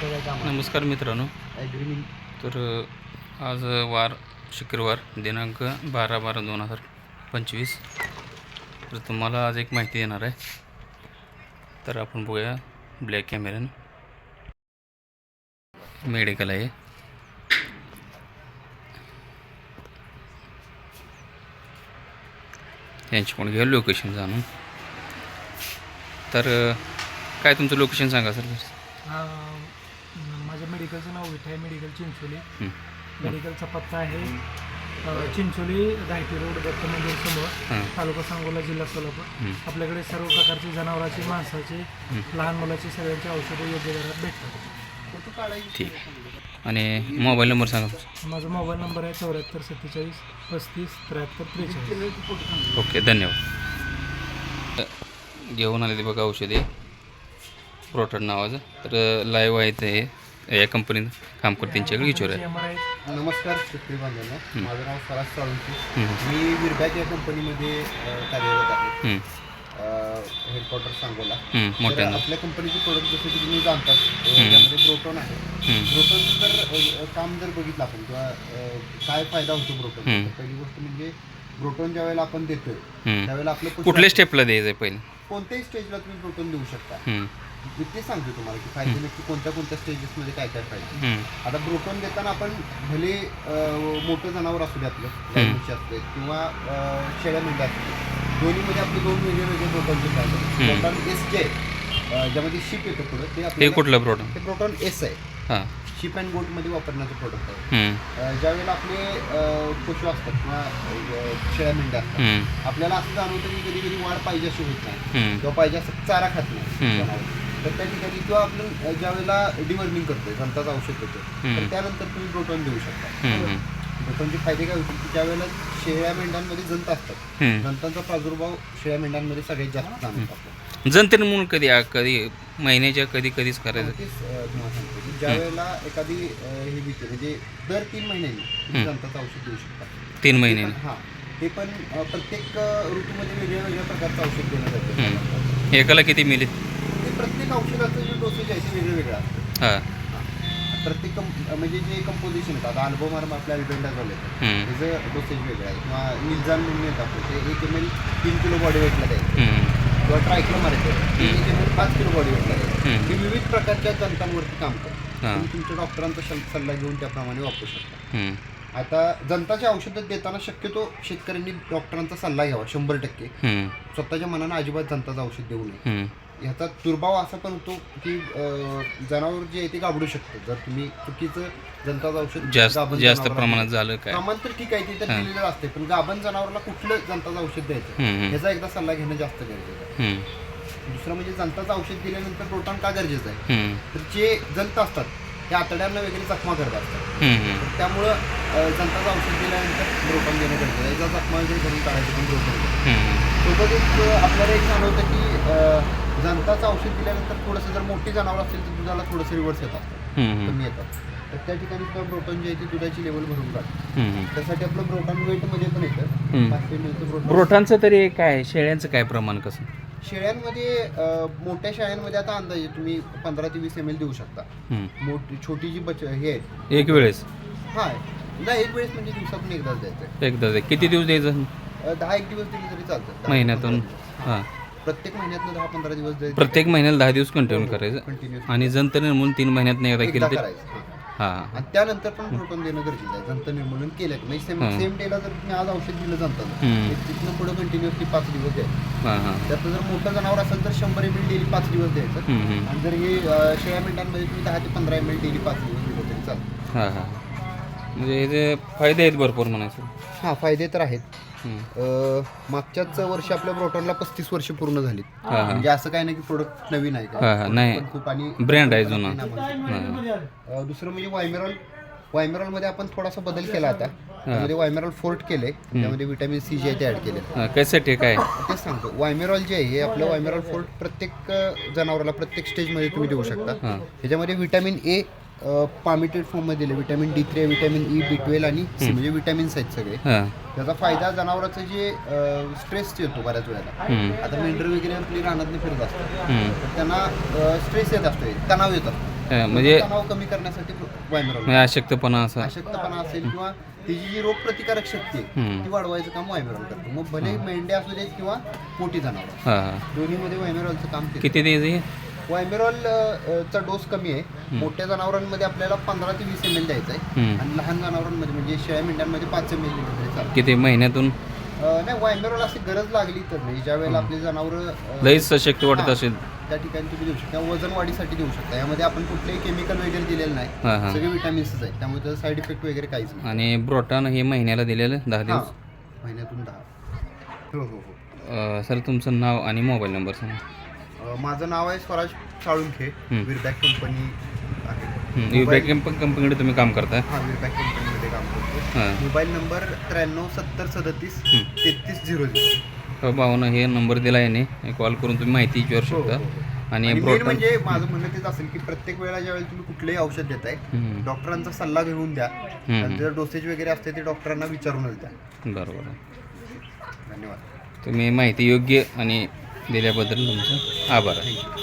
नमस्कार मित्रांनो. तर आज वार शुक्रवार दिनांक बारा बारा दोन हजार पंचवीस. तर तुम्हाला आज एक माहिती देणार आहे. तर आपण बघूया ब्लॅक कॅमेऱ्यानं मेडिकल आहे. त्यांच्याकडून घ्या लोकेशन जाणून. तर काय तुमचं लोकेशन सांगा सर. मेडिकलचं नाव विठाई मेडिकल चिंचोली. मेडिकलचा पत्ता आहे चिंचोली धायटी रोड दत्त मंदिर समोर तालुका सांगोला जिल्हा सोलापूर. आपल्याकडे सर्व प्रकारची जनावरांची माणसाची लहान मुलाची सगळ्यांची औषधं योग्य दरात भेटतात. ठीक आणि मोबाईल नंबर सांगा माझा मोबाईल नंबर आहे चौऱ्याहत्तर सत्तेचाळीस पस्तीस त्र्याहत्तर त्रेचाळीस. ओके धन्यवाद. घेऊन आले ते बघा औषधे. प्रोटन नावाचं. तर लाईव्ह आहे ते. या कंपनीत काम करते त्यांच्याकडे विचारूया नमस्कार शेतकरी बांधवांना. माझं नाव स्वराज साळुंकी. मी विरबॅक या कंपनीमध्ये कार्यरत आहे. हेडक्वार्टर सांगोला. तर मोठ्यानं. आपल्या कंपनीचे प्रोडक्ट जसे की तुम्ही जाणतात त्यामध्ये ब्रोटोन आहे. ब्रोटोनचं जर काम जर बघितलं आपण किंवा काय फायदा होतो ब्रोटोन. पहिली गोष्ट म्हणजे ब्रोटोन ज्या वेळेला आपण देतोय. त्यावेळेला आपलं कुठल्या स्टेपला द्यायचं पहिले? कोणत्याही स्टेजला तुम्ही प्रोटोन देऊ शकता. ते सांगतो तुम्हाला की फायदे नक्की कोणत्या कोणत्या स्टेजेसमध्ये काय काय फायदे हं, आता ब्रोटोन देताना आपण भले मोठं जनावर असू दे आपलं गाई म्हशी असू दे किंवा शेळ्या मेंढ्या असू दे दोन्हीमध्ये आपले दोन वेगळे वेगळे फायदे हम्म. प्रोटॉन एस जे ज्यामध्ये शिप येतं पुढं ते हे आपल्याला कुठलं प्रोटन ते प्रोटॉन एस आहे. शिप अँड गोटमध्ये वापरण्याचं प्रोडक्ट आहे. अं, ज्यावेळेला आपले पशु असतात किंवा शेळ्या मेंढ्या असतात आपल्याला असं जाणवतं की कधी कधी वाढ पाहिजे अशी होत नाही. हं, किंवा पाहिजे असं चारा खात नाही. तर त्या ठिकाणी किंवा आपण ज्या वेळेला डिवर्निंग करतोय घंटाचं औषध देतो. तर त्यानंतर तुम्ही प्रोटॉन देऊ शकता हं, हं, प्रोटॉनचे फायदे काय होतील की ज्या वेळेला शेळ्या मेंढ्यांमध्ये जंत असतात हं. जंतांचा प्रादुर्भाव शेळ्या मेंढ्यांमध्ये सगळ्यात जास्त जाणवत असतो जनतेनं म्हणून कधी कधी महिन्याच्या कधी कधीच करायचं की ज्या वेळेला एखादी हे भीती म्हणजे दर तीन महिन्यांनी. जंताचं औषध देऊ शकता तीन महिन्याने हां ते पण प्रत्येक ऋतूमध्ये वेगळ्या वेगळ्या प्रकारचं औषध देणं गरजेचं आहे. हं. एकाला किती मिली ते प्रत्येक औषधाचं जे डोसेज आहे ते वेगळं वेगळं असतं. हां. प्रत्येक कंप म्हणजे जे कंपोजिशन येतात आता अल्बोमार्म आपल्या अल्बेंडाझॉल येतं हं, त्याचं डोसेज वेगळं आहे. किंवा निलजान म्हणून येतं आपलं ते एक एम एल तीन किलो बॉडी वेटला द्यायचं. हं, किंवा ट्रायक्लोमार येतं ते एक एम एल पाच किलो बॉडी वेटला द्यायचं. हं. हे विविध प्रकारच्या जंतांवरती काम करतं. हां. तुम्ही तुमच्या डॉक्टरांचा शल- सल्ला घेऊन त्याप्रमाणे वापरू शकता. आता जंताचे औषधं देताना शक्यतो शेतकऱ्यांनी डॉक्टरांचा सल्ला घ्यावा शंभर टक्के. स्वतःच्या मनानं अजिबात जंताचं औषध देऊ नये. ह्याचा दुर्भाव असा पण होतो की जनावर जे आहे ते गाबडू शकतं. जर तुम्ही चुकीचं जंताचं औषध जास्त जास्त प्रमाणात झालं काय? प्रमाण तर ठीक आहे ते तर. दिलेलं असते पण गाभण जनावराला कुठलं जंताचं औषध द्यायचं? हं, हं, याचा एकदा सल्ला घेणं जास्त गरजेचं आहे. दुसरं म्हणजे जंताचं औषध दिल्यानंतर प्रोटॉन का गरजेचं आहे? तर जे जंत असतात ते आतड्यांना वगैरे जखमा करत असतात. त्यामुळं अं, जंताचं औषध दिल्यानंतर प्रोटॉन देणं गरजेचं आहे. एकदा जखमा वगैरे करून काढायचं पण प्रोटॉन सोबत एक आपल्याला एक जाणवतं की अं, जंताचं औषध दिल्यानंतर थोडंसं जर मोठी जनावर असेल तर दुधाला थोडंसं रिवर्स येतात कमी येतात तर त्या ठिकाणी सुद्धा प्रोटॉन जे आहे ते दुधाची लेवल भरून काढतं. त्यासाठी आपलं प्रोटॉन वेटमध्ये पण येतं. पाचशे मिळतं ब्रोटांचं तरी काय शेळ्यांचं काय प्रमाण कसं? शेळ्यांमध्ये मोठ्या शेळ्यांमध्ये आता अंदाजे तुम्ही पंधरा ते वीस एम एल देऊ शकता. मोठी छोटी जी बच हे आहेत. एक वेळेस? हा नाही एक वेळेस म्हणजे दिवसातून एकदाच द्यायचं. एकदा ते किती दिवस द्यायचं? दहा एक दिवस दिले तरी चालतं. महिन्यातून. हां. प्रत्येक महिन्यातनं दहा पंधरा दिवस द्यायचे प्रत्येक महिन्याला दहा दिवस कंटिन्यू करायचं. कंटिन्यू आणि जंत निर्मूलन तीन महिन्यात एकदा एकदा केलं तर करायचं. हां. हां. आणि त्यानंतर पण प्रोटॉन देणं गरजेचं आहे. जंत निर्मूलन केलं की म्हणजे सेम हां. सेम डेला जर तुम्ही आज औषध दिलं जंताचं हम्म. तिथनं पुढं कंटिन्युअसली पाच दिवस द्यायचं. हां हां. त्यातलं जर मोठं जनावर असेल तर शंभर एम एल डेली पाच दिवस द्यायचं. हं, हं. आणि जर हे अं, शेळ्या मिनिटांमध्ये तुम्ही दहा ते पंधरा एम एल डेली पाच दिवस दिलं तरी चालतं. हां हां. म्हणजे ह्याचे फायदे आहेत भरपूर म्हणायचं. हां फायदे तर आहेत. हं. अं, मागच्याच वर्षी आपल्या प्रोटॉनला पस्तीस वर्ष पूर्ण झाली म्हणजे असं काही नाही की प्रोडक्ट नवीन आहे हां, हां, नाही. पण खूप आणि ब्रँड आहे जुना. अं, दुसरं म्हणजे वायमेरॉल वायमेरॉलमध्ये आपण थोडासा बदल केला आता. त्यामध्ये वायमेरॉल फोर्ट केले. त्यामध्ये विटॅमिन सी जे आहे ते ॲड केले. हां कशासाठी काय? तेच सांगतो. वायमेरॉल जे आहे हे आपलं वायमेरॉल फोर्ट प्रत्येक अ, जनावराला प्रत्येक स्टेजमध्ये तुम्ही देऊ शकता. हां. ह्याच्यामध्ये विटॅमिन ए पामिटेड फॉर्ममध्ये दिले. Vitamin D three vitamin E B twelve आणि सी म्हणजे विटॅमिन्स आहेत सगळे. त्याचा फायदा जनावराचं जे स्ट्रेस येतो बऱ्याच वेळेला. आता मेंढर वगैरे आपली रानात फिरत असतात. त्यांना स्ट्रेस येत असतो. तणाव येत असतो. म्हणजे तणाव कमी करण्यासाठी म्हणजे अशक्तपणा असा. अशक्तपणा असेल किंवा तिची जी रोगप्रतिकारक शक्ती आहे. ती वाढवायचं काम वायमेरॉल करतो. मग भले मेंढ्या असू देत किंवा पोटी जनावर. दोन्हीमध्ये वायमेरॉलचं काम किती द्यायचे वायमेरॉल चा डोस कमी आहे. मोठ्या जनावरांमध्ये आपल्याला पंधरा ते वीस एम एल द्यायचा आहे. आणि लहान जनावरांमध्ये म्हणजे शेळ्या मेंढ्यांमध्ये पाच एम एल किती? महिन्यातून? नाही वायमेरॉल अशी गरज लागली तर नाही. ज्या वेळेला आपली जनावरं लईच सशक्त वाटत. असेल. त्या ठिकाणी तुम्ही देऊ शकता. वजन वाढीसाठी देऊ शकता. यामध्ये आपण कुठलेही केमिकल वगैरे दिलेलं नाही. सगळे विटॅमिन्सच आहेत. त्यामुळे त्याचा साईड इफेक्ट वगैरे काहीच नाही. आणि ब्रोटान हे महिन्याला दिलेलं? दहा दिवस? महिन्यातून दहा. हो हो हो सर तुमचं नाव आणि मोबाईल नंबर सांगा. माझं नाव आहे स्वराज साळुंखे. विरबॅक कंपनी आहे. युबॅक कंपनीकडे तुम्ही काम करता हां विरबॅक कंपनीमध्ये काम करतो हां. मोबाईल नंबर त्र्याण्णव सत्तर सदतीस. तेहतीस झिरो झिरो. हो भावानं हे नंबर दिला याने. कॉल करून तुम्ही माहिती विचारू हो, शकता. हो, हो. आणि म्हणजे माझं म्हणणं तेच असेल की प्रत्येक वेळेला ज्यावेळेला तुम्ही कुठलंही औषध देताय हम्म. डॉक्टरांचा सल्ला घेऊन द्या. आणि त्याचं डोसेज वगैरे असते ते डॉक्टरांना विचारूनच द्या. बरोबर धन्यवाद. तुम्ही माहिती योग्य आणि दिल्याबद्दल तुमचं आभार. आहे